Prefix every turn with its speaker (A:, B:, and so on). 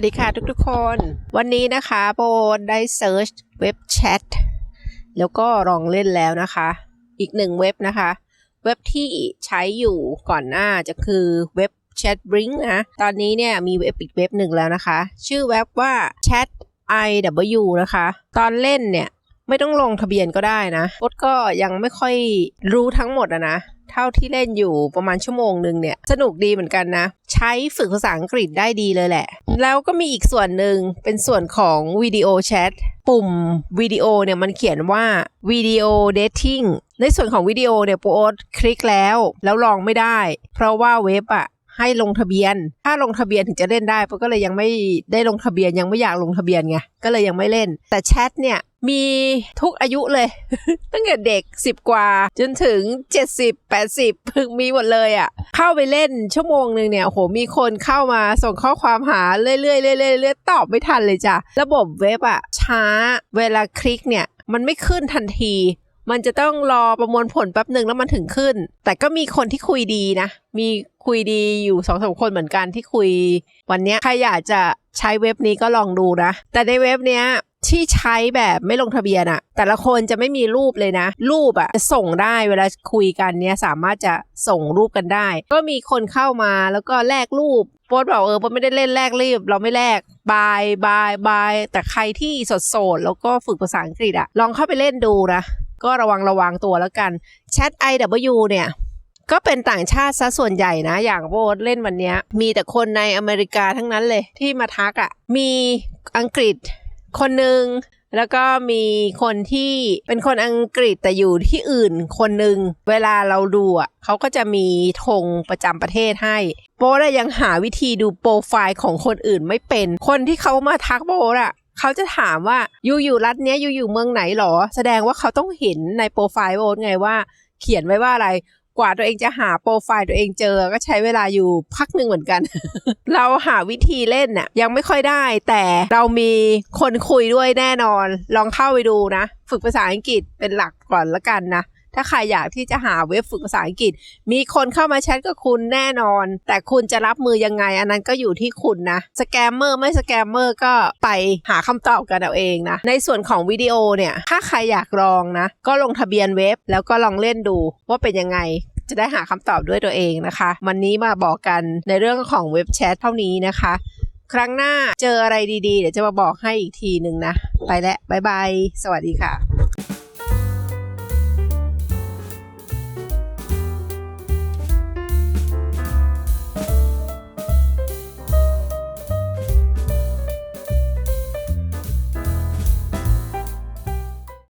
A: วัสดีค่ะทุกๆคน วันนี้นะคะโบได้เซิร์ชเว็บแชทแล้วก็ลองเล่นแล้วนะคะ อีกหนึ่งเว็บนะคะ เว็บที่ใช้อยู่ก่อนหน้าจะคือเว็บ Chat Brink นะตอนนี้เนี่ยมีเว็บอีกเว็บหนึ่งแล้วนะคะ ชื่อเว็บว่า Chat IW นะคะ ตอนเล่นเนี่ยไม่ต้องลงทะเบียนก็ได้นะโบก็ยังไม่ค่อยรู้ทั้งหมดนะ เท่าที่เล่นอยู่ประมาณชั่วโมงหนึ่งเนี่ย สนุกดีเหมือนกันนะ ใช้ฝึกภาษาอังกฤษได้ดีเลยแหละ แล้วก็มีอีกส่วนหนึ่งเป็นส่วนของวิดีโอแชทปุ่มวิดีโอเนี่ยมันเขียนว่าวิดีโอเดทติ้งในส่วนของวิดีโอเนี่ยโปรดคลิกแล้ว แล้วลองไม่ได้ เพราะว่าเว็บอะให้ลงทะเบียน ถ้าลงทะเบียนถึงจะเล่นได้โปก็เลยยังไม่ได้ลงทะเบียนยังไม่อยากลงทะเบียนไง ก็เลยยังไม่เล่น แต่แชทเนี่ย มีทุกอายุเลย ตั้งแต่เด็ก 10 กว่า จนถึง 70 80พึงมีหมดเลยอะ่ะ เข้าไปเล่นชั่วโมงหนึ่งเนี่ยโหมีคนเข้ามาส่งข้อความหาเรื่อยๆเรื่อยๆเรื่อยๆตอบไม่ทันเลยจ้ะ ระบบเว็บอะ่ะ ช้าเวลาคลิกเนี่ย มันไม่ขึ้นทันทีมันจะต้องรอประมวลผลแป๊บหนึ่งแล้วมันถึงขึ้น แต่ก็มีคนที่คุยดีนะ มีคุยดีอยู่สองสามคนเหมือนกันที่คุย วันเนี้ยใครอยากจะใช้เว็บนี้ก็ลองดูนะ แต่ในเว็บเนี้ย ที่ใช้แบบไม่ลงทะเบียนอะแต่ละคนจะไม่มีรูปเลยนะ รูปอะจะส่งได้เวลาคุยกันเนี้ยสามารถจะส่งรูปกันได้ ก็มีคนเข้ามาแล้วก็แลกรูปโพสต์บอกเออโพสต์ไม่ได้เล่นแลกรีบ เราไม่แลกบายบายบายแต่ใครที่สดโสดแล้วก็ฝึกภาษาอังกฤษอะลองเข้าไปเล่นดูนะ ก็ระวังระวังตัวแล้วกัน Chat IW เนี่ยก็เป็นต่างชาติซะส่วนใหญ่นะ อย่างโบสเล่นวันนี้มีแต่คนในอเมริกาทั้งนั้นเลยที่มาทักอะ่ะ มีอังกฤษ คนหนึ่งแล้วก็มีคนที่เป็นคนอังกฤษแต่อยู่ที่อื่นคนหนึ่งเวลาเราดูอะเขาก็จะมีธงประจำประเทศให้ โบสอะยังหาวิธีดูโปรไฟล์ของคนอื่นไม่เป็น คนที่เขามาทักโบสอะเขาจะถามว่าอยู่อยู่รัฐเนี้ยอยู่อยู่เมืองไหนหรอ แสดงว่าเขาต้องเห็นในโปรไฟล์โบสไงว่า เขียนไว้ว่าอะไร กว่าตัวเองจะหาโปรไฟล์ตัวเองเจอ ก็ใช้เวลาอยู่พักหนึ่งเหมือนกัน เราหาวิธีเล่นน่ะยังไม่ค่อยได้ แต่เรามีคนคุยด้วยแน่นอน ลองเข้าไปดูนะ ฝึกภาษาอังกฤษเป็นหลักก่อนละกันนะถ้าใครอยากที่จะหาเว็บฝึกภาษาอังกฤษ มีคนเข้ามาแชทกับคุณแน่นอน แต่คุณจะรับมือยังไง อันนั้นก็อยู่ที่คุณนะ สแกมเมอร์ไม่สแกมเมอร์ก็ไปหาคำตอบกันเอาเองนะ ในส่วนของวิดีโอเนี่ย ถ้าใครอยากลองนะ ก็ลงทะเบียนเว็บแล้วก็ลองเล่นดูว่าเป็นยังไง จะได้หาคำตอบด้วยตัวเองนะคะ วันนี้มาบอกกันในเรื่องของเว็บแชทเท่านี้นะคะ ครั้งหน้าเจออะไรดีๆ เดี๋ยวจะมาบอกให้อีกทีหนึ่งนะ ไปแล้วบ๊ายบาย สวัสดีค่ะ